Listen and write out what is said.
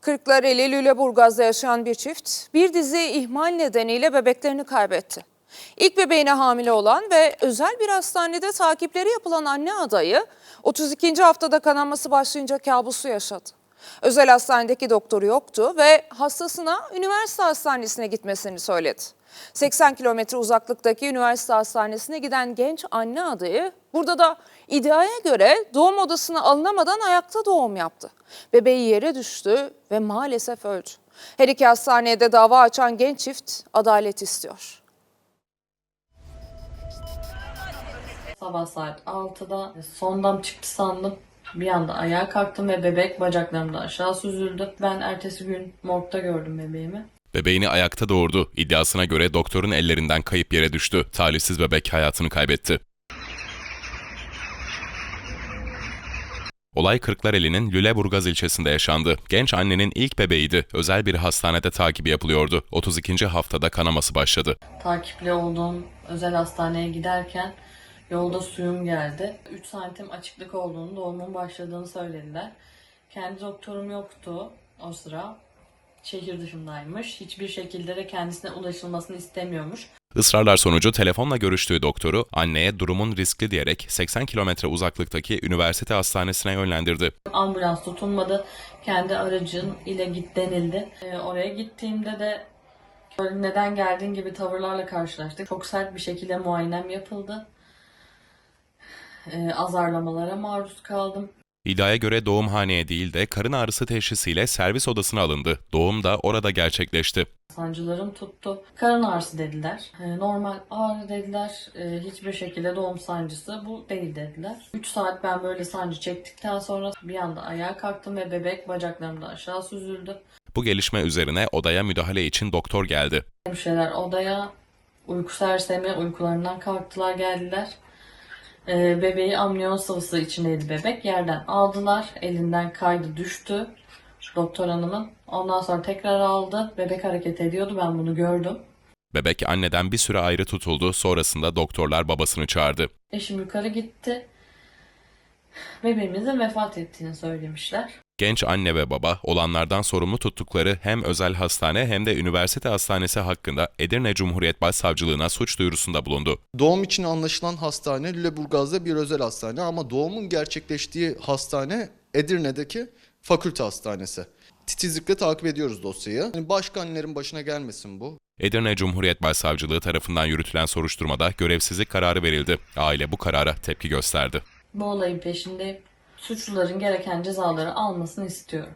Kırklareli Lüleburgaz'da yaşayan bir çift bir dizi ihmal nedeniyle bebeklerini kaybetti. İlk bebeğine hamile olan ve özel bir hastanede takipleri yapılan anne adayı 32. haftada kanaması başlayınca kabusu yaşadı. Özel hastanedeki doktoru yoktu ve hastasına üniversite hastanesine gitmesini söyledi. 80 kilometre uzaklıktaki üniversite hastanesine giden genç anne adayı burada da iddiaya göre doğum odasına alınamadan ayakta doğum yaptı. Bebeği yere düştü ve maalesef öldü. Her iki hastaneye de dava açan genç çift adalet istiyor. Sabah saat 6'da sondam çıktı sandım. Bir anda ayağa kalktım ve bebek bacaklarımda aşağı süzüldü. Ben ertesi gün morgda gördüm bebeğimi. Bebeğini ayakta doğurdu. İddiasına göre doktorun ellerinden kayıp yere düştü. Talihsiz bebek hayatını kaybetti. Olay Kırklareli'nin Lüleburgaz ilçesinde yaşandı. Genç annenin ilk bebeğiydi. Özel bir hastanede takibi yapılıyordu. 32. haftada kanaması başladı. Takipli olduğum özel hastaneye giderken yolda suyum geldi. 3 santim açıklık olduğunu, doğumun başladığını söylediler. Kendi doktorum yoktu o sıra. Şehir dışındaymış. Hiçbir şekilde de kendisine ulaşılmasını istemiyormuş. Israrlar sonucu telefonla görüştüğü doktoru anneye durumun riskli diyerek 80 kilometre uzaklıktaki üniversite hastanesine yönlendirdi. Ambulans tutulmadı. Kendi aracın ile git denildi. Ee, oraya gittiğimde de böyle neden geldin gibi tavırlarla karşılaştık. Çok sert bir şekilde muayenem yapıldı. Ee, azarlamalara maruz kaldım. İddiaya göre doğumhaneye değil de karın ağrısı teşhisiyle servis odasına alındı. Doğum da orada gerçekleşti. Sancılarım tuttu. Karın ağrısı dediler. Ee, normal ağrı dediler. Ee, hiçbir şekilde doğum sancısı bu değil dediler. 3 saat ben böyle sancı çektikten sonra bir anda ayağa kalktım ve bebek bacaklarımda aşağı süzüldü. Bu gelişme üzerine odaya müdahale için doktor geldi. Hemşireler odaya uyku sersemi uykularından kalktılar geldiler. Ee, bebeği amniyon sıvısı içindeydi bebek. Yerden aldılar. Elinden kaydı düştü. Doktor hanımın. Ondan sonra tekrar aldı. Bebek hareket ediyordu. Ben bunu gördüm. Bebek anneden bir süre ayrı tutuldu. Sonrasında doktorlar babasını çağırdı. Eşim yukarı gitti. Bebeğimizin vefat ettiğini söylemişler. Genç anne ve baba olanlardan sorumlu tuttukları hem özel hastane hem de üniversite hastanesi hakkında Edirne Cumhuriyet Başsavcılığına suç duyurusunda bulundu. Doğum için anlaşılan hastane Lüleburgaz'da bir özel hastane ama doğumun gerçekleştiği hastane Edirne'deki fakülte hastanesi. Titizlikle takip ediyoruz dosyayı. Yani başka annelerin başına gelmesin bu. Edirne Cumhuriyet Başsavcılığı tarafından yürütülen soruşturmada görevsizlik kararı verildi. Aile bu karara tepki gösterdi. Bu olayın peşinde suçluların gereken cezaları almasını istiyorum.